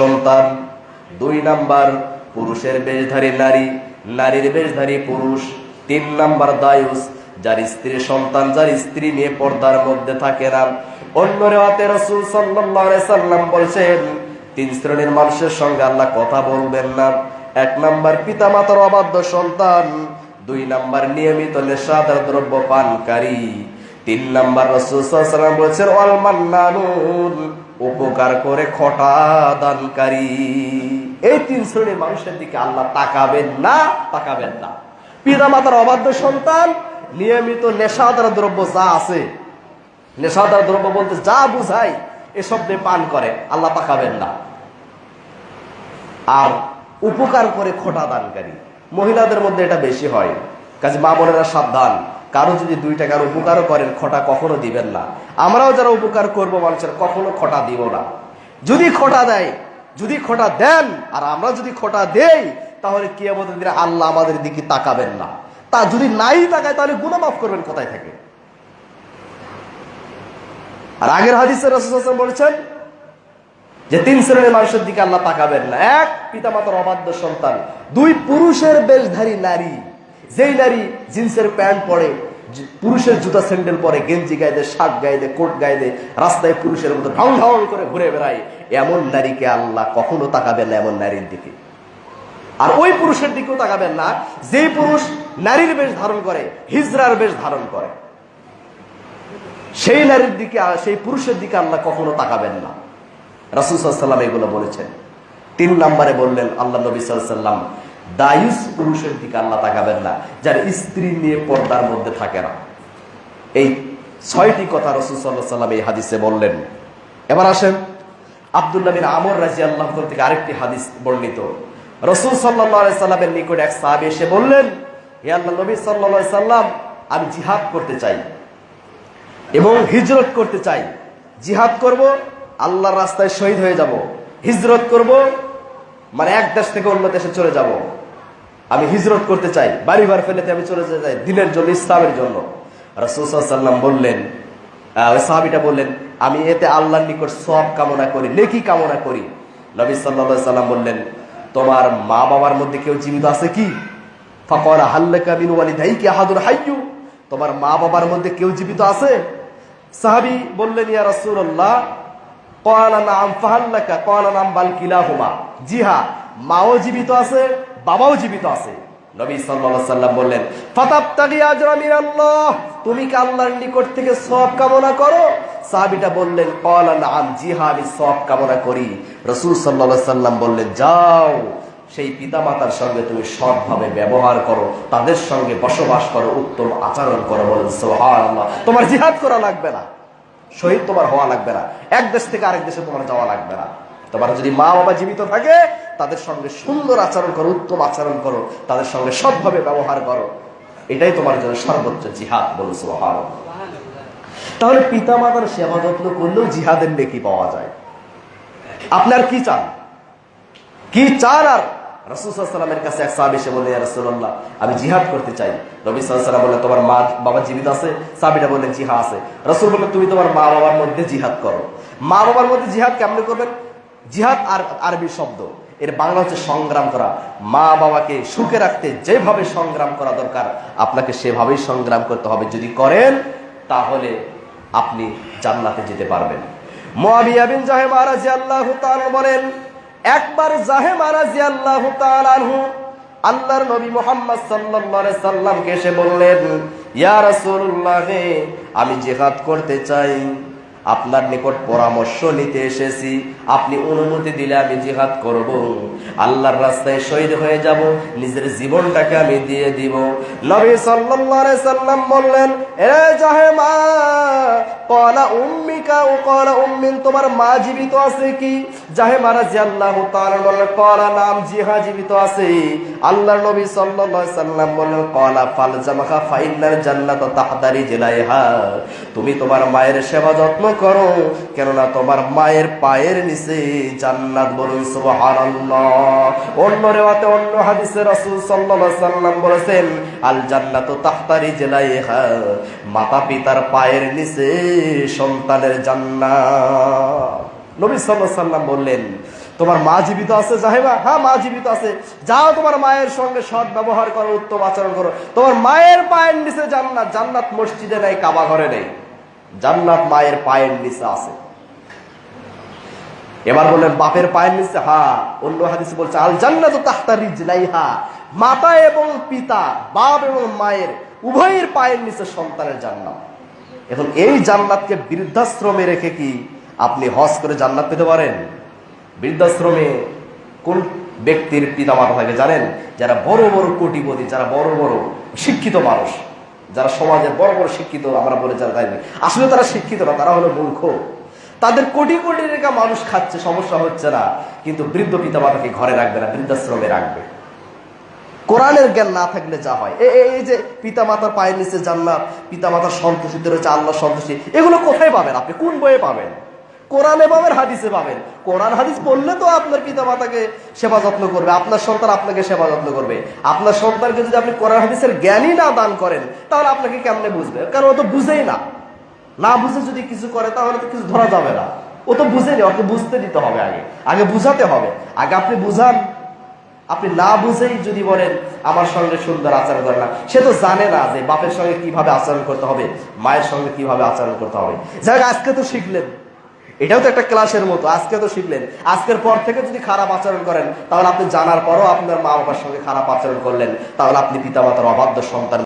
সন্তান, দুই নাম্বার পুরুষের বেশধারী নারী, নারীর বেশধারী পুরুষ, তিন নাম্বার দায়ুস, যার স্ত্রী সন্তান, যার স্ত্রী নিয়ে পর্দার মধ্যে থাকে না। অন্য রেওয়াতে রসুল সাল্লাম বলছেন, তিন শ্রেণির মানুষের সঙ্গে আল্লাহ কথা বলবেন না। এক নাম্বার পিতা মাতার অবাধ্য সন্তান, দুই নাম্বার নিয়মিত নেশাদার দ্রব্য পানকারী। তিন নাম্বার রসুল সাল্লাম বলছেন অলমান্নানুর উপকার করে খটা দানকারী। এই তিন শ্রেণির মানুষের দিকে আল্লাহ তাকাবেন না তাকাবেন না। পিতা মাতার অবাধ্য সন্তান, নিয়মিত নেশাদার দ্রব্য যা আছে, নেশাদার দ্রব্য বলতে যা বুঝাই এসব দিয়ে পান করে, আল্লাহ তাকাবেন না। আর উপকার করে খোটা দানকারী। মহিলাদের মধ্যে এটা বেশি হয়। কাজে মা বোনেরা সাবধান। কারও যদি দুই টাকার উপকারও করেন, খোটা কখনো দিবেন না। আমরাও যারা উপকার করব, মানুষের কখনো খোটা দিব না। যদি খোটা দেয়, যদি খোটা দেন, আর আমরা যদি খোটা দেই, তাহলে কি আমাদের দিনে আল্লাহ আমাদের দিকে তাকাবেন না। তা যদি নাই তাকায়, তাহলে গুণা মাফ করবেন কোথায় থেকে? আর আগের হাদিসের বলেছেন যে, তিন শ্রেণির মানুষের দিকে আল্লাহ তাকাবেন না। এক পিতামাতার অবাধ্য সন্তান, দুই পুরুষের বেশধারী নারী। যেই নারী জিন্সের প্যান্ট পরে, পুরুষের জুতা স্যান্ডেল পরে, গেঞ্জি গায়ে দেয়, শার্ট গায়ে দেয়, কোট গায়ে দেয়, রাস্তায় পুরুষের মতো ঢং ঢং করে ঘুরে বেড়ায়, এমন নারীকে আল্লাহ কখনো তাকাবেন না এমন নারীর দিকে। আর ওই পুরুষের দিকেও তাকাবেন না যে পুরুষ নারীর বেশ ধারণ করে, হিজরার বেশ ধারণ করে। সেই নারীর দিকে, সেই পুরুষের দিকে আল্লাহ কখনো তাকাবেন না। রাসুসাল্লাম এগুলো বলেছেন। তিন নম্বরে বললেন, আল্লাহ নবী সাল্লাম দায়ুস পুরুষের দিকে আল্লাহ তাকাবেন না, যার স্ত্রী নিয়ে পর্দার মধ্যে থাকে না। এই ছয়টি কথা রসুল সাল্লাহ এই হাদিসে বললেন। এবার আসেন আবদুল্লাহ আমর রাজি আল্লাহ থেকে আরেকটি হাদিস বর্ণিত। রসুল সাল্লাহ সাল্লামের নিকট এক সাহাবি এসে বললেন, হে আল্লাহ, নবী সাল্লাহ সাল্লাম আমি জিহাদ করতে চাই এবং হিজরত করতে চাই। জিহাদ করব, আল্লাহর রাস্তায় শহীদ হয়ে যাব। হিজরত করব মানে এক দেশ থেকে অন্য দেশে চলে যাব। আমি হিজরত করতে চাই, বাড়ি বার ফেলেতে আমি চলে যেতে চাই দিনের জন্য, ইসলামের জন্য। রসুসাল্লাম বললেন ওই সাহাবিটা বললেন, আমি এতে আল্লাহর নিকট সব কামনা করি, নেকি কামনা করি। নবী সাল্লা সাল্লাম বললেন, তোমার মা বাবার মধ্যে কেউ জীবিত আছে কি? হাইয়ু তোমার মা বাবার মধ্যে কেউ জীবিত আছে? সাহাবী বললেন, ইয়া রাসূলুল্লাহ জীবিত আছে, বাবাও জীবিত আছে। নবী সাল্লাম বললেন তুমি নিকট থেকে সওয়াব কামনা করো? বললেন আমি সওয়াব কামনা করি। বললেন, যাও, সেই পিতামাতার সঙ্গে তুমি সৎভাবে ব্যবহার করো, তাদের সঙ্গে বসবাস করো, উত্তম আচরণ করো। বলেন সুবহানাল্লাহ, তোমার জিহাদ করা লাগবে না। শহীদ তোমার হওয়া লাগবে না। এক দেশ থেকে আরেক দেশে তোমার যাওয়া লাগবে না। তোমার যদি মা বাবা জীবিত থাকে, তাদের সঙ্গে সুন্দর আচরণ করো, উত্তম আচরণ করো, তাদের সঙ্গে সৎভাবে ব্যবহার করো। এটাই তোমার জন্য সর্বোচ্চ জিহাদ সুবহানাল্লাহ। তাহলে পিতা মাতার সেবা যত্ন করলেও জিহাদের নেকি পাওয়া যায়। আপনার কি চান? কি চান আর রসুলামের কাছে এক সাহাবি এসে বললেন রসুল্লাহ আমি জিহাদ করতে চাই। রবি সাল্লাম বললেন, তোমার মা, বাবা জীবিত আছে? সাহাবিটা বললেন জিহা আছে। রসুল বললেন, তুমি তোমার মা বাবার মধ্যে জিহাদ করো। মা বাবার মধ্যে জিহাদ কেমন করবেন? জিহাদ আর আরবি শব্দ। এর বাংলা হচ্ছে সংগ্রাম করা। মা বাবাকে সুখে রাখতে যেভাবে সংগ্রাম করা দরকার, আপনাকে সেভাবেই সংগ্রাম করতে হবে। যদি করেন, তাহলে আপনি জান্নাতে যেতে পারবেন। মোয়াবিয়া জাহেম জাহে মহারাজ আল্লাহ বলেন একবার জাহে মহারাজ আল্লাহ আলহু আল্লাহর নবী মোহাম্মদ সাল্লা সাল্লামকে এসে বললেন ইয়ার রাসূলুল্লাহ, আমি জেহাদ করতে চাই। আপনার নিকট পরামর্শ নিতে এসেছি। আপনি অনুমতি দিলে আমি জিহাদ করব। আল্লাহর রাস্তায় শহীদ হয়ে যাব। নিজের জীবনটাকে আমি দিয়ে দিব। নবী সাল্লাল্লাহু সাল্লাম বললেন এ জাহে মা কলা উম্মিকা ও কলা উম্মিন, তোমার মা জীবিত আছে কি? তাআলা বললেন কলা নাম জীবিত আছে। আল্লাহর নবী সাল্লাল্লাহু সাল্লাম বললেন কলা ফাল জামাখা ফাইনাল জান্নাত তাহদারি জেলাইহা, তুমি তোমার মায়ের সেবা যত্ন করো, কেননা তোমার মায়ের পায়ের নিচে জান্নাত বলুন, সুবহানাল্লাহ। অন্য রেওয়াতে অন্য হাদিসে রাসূল সাল্লাল্লাহু আলাইহি সাল্লাম বলেছেন আল জান্নাতু তাহতারি জেলাইহা মাতা পিতার পায়ের নিচে সন্তানের জান্নাত। নবী সাল্লাল্লাহু সাল্লাম বললেন, তোমার মা জীবিত আছে জাহেবা? হ্যাঁ মা জীবিত আছে। যাও তোমার মায়ের সঙ্গে সৎ ব্যবহার করো, উত্তম আচরণ করো। তোমার মায়ের পায়ের নিচে জান্নাত জান্নাত মসজিদে নেই, কাবা ঘরে নেই। জান্নাত মায়ের পায়ের নিচে আছে। এবার বললেন, বাপের পায়ের নিচে, হা, অন্য হাদিস বলছে আল জান্নাত তাহতা রিজলাইহা, মাতা এবং পিতা, বাপ এবং মায়ের উভয়ের পায়ের নিচে সন্তানের জান্নাত। এখন এই জান্নাতকে বৃদ্ধাশ্রমে রেখে কি আপনি হজ করে জান্নাত পেতে পারেন? বৃদ্ধাশ্রমে কোন ব্যক্তির পিতা মাতা থাকে জানেন? যারা বড় বড় কোটিপতি, যারা বড় বড় শিক্ষিত মানুষ, যারা সমাজের বড় বড় শিক্ষিত, আমরা বলে যারা তাই আসলে তারা শিক্ষিত না, তারা হলো মূর্খ। তাদের কোটি কোটি রেখা মানুষ খাচ্ছে, সমস্যা হচ্ছে না। কিন্তু বৃদ্ধ পিতা মাতাকে ঘরে রাখবে না, বৃদ্ধাশ্রমে রাখবে। কোরআনের জ্ঞান না থাকলে যা হয়। এই যে পিতা মাতার পায়ের নিচে জান্নাত পিতা মাতার সন্তুষ্টিতে রয়েছে আল্লাহ সন্তুষ্টি, এগুলো কোথায় পাবেন আপনি? কোন বইয়ে পাবেন? কোরআনে পাবেন, হাদিসে পাবেন। কোরআন, হাদিস পড়লে তো আপনার পিতা মাতাকে সেবা যত্ন করবে, আপনার সন্তান আপনাকে সেবা যত্ন করবে। আপনার সন্তানকে যদি আপনি কোরআন, হাদিসের জ্ঞানই না দান করেন, তাহলে আপনাকে কেমনে বুঝবে? কারণ ও তো বুঝেই না। না বুঝে যদি কিছু করে, তাহলে তো কিছু ধরা যাবে না। ও তো বুঝেনি ওকে বুঝতে দিতে হবে আগে। আগে বুঝাতে হবে। আগে আপনি বুঝান। আপনি না বুঝেই যদি বলেন, আমার সঙ্গে সুন্দর আচরণ করে না। সে তো জানে না যে বাপের সঙ্গে কীভাবে আচরণ করতে হবে, মায়ের সঙ্গে কীভাবে আচরণ করতে হবে। যাই আজকে তো শিখলেন। এটাও তো একটা ক্লাসের মতো, আজকে তো শিখলেন। আজকের পর থেকে যদি খারাপ আচরণ করেন, তাহলে আপনি জানার পরও আপনার মা বাবার সঙ্গে খারাপ আচরণ করলেন। তাহলে আপনি পিতামাতার অবাধ্য সন্তান